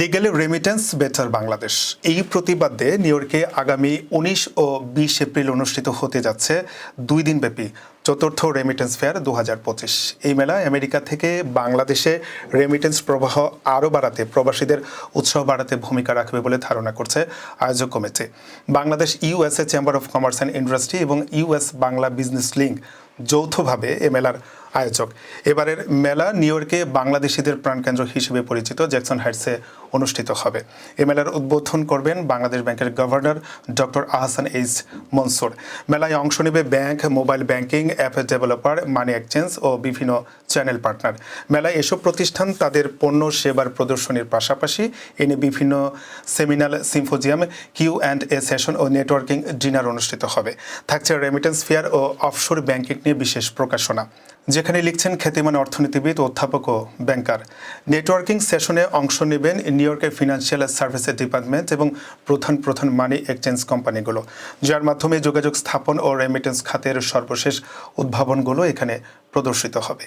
Legal remittance better Bangladesh এই প্রতিবাদে new ইয়র্কে আগামী উনিশ ও বিশ এপ্রিল অনুষ্ঠিত হতে যাচ্ছে দুই দিনব্যাপী চতুর্থ রেমিটেন্স ফেয়ার দু হাজার পঁচিশ। এই মেলা আমেরিকা থেকে বাংলাদেশে রেমিটেন্স প্রবাহ আরও বাড়াতে প্রবাসীদের উৎসাহ বাড়াতে ভূমিকা রাখবে বলে ধারণা করছে আয়োজক committee. Bangladesh USA chamber of commerce and industry এবং ইউএস বাংলা বিজনেস লিঙ্ক যৌথভাবে এ মেলার আয়োজক। এবারের মেলা নিউ ইয়র্কে বাংলাদেশিদের প্রাণকেন্দ্র হিসেবে পরিচিত জ্যাকসন হাইটসে অনুষ্ঠিত হবে। এ মেলার উদ্বোধন করবেন বাংলাদেশ ব্যাংকের governor doctor Ahsan H Mansur. মেলায় অংশ নেবে bank, mobile banking, app developer, money exchange ও বিভিন্ন চ্যানেল পার্টনার। মেলায় এসব প্রতিষ্ঠান তাদের পণ্য সেবার প্রদর্শনীর পাশাপাশি এনে বিভিন্ন seminar symposium Q and A session O networking dinner অনুষ্ঠিত হবে। থাকছে রেমিটেন্স ফেয়ার ও অফশোর ব্যাংকিং নিয়ে বিশেষ প্রকাশনা। যেখানে লিখছেন খ্যাতিমান অর্থনীতিবিদ, অধ্যাপক ও ব্যাংকার। নেটওয়ার্কিং সেশনে অংশ নেবেন নিউ ইয়র্কের ফিনান্সিয়াল সার্ভিসেস ডিপার্টমেন্ট এবং প্রধান প্রধান মানি এক্সচেঞ্জ কোম্পানিগুলো। যার মাধ্যমে যোগাযোগ স্থাপন ও রেমিটেন্স খাতের সর্বশেষ উদ্ভাবনগুলো এখানে প্রদর্শিত হবে।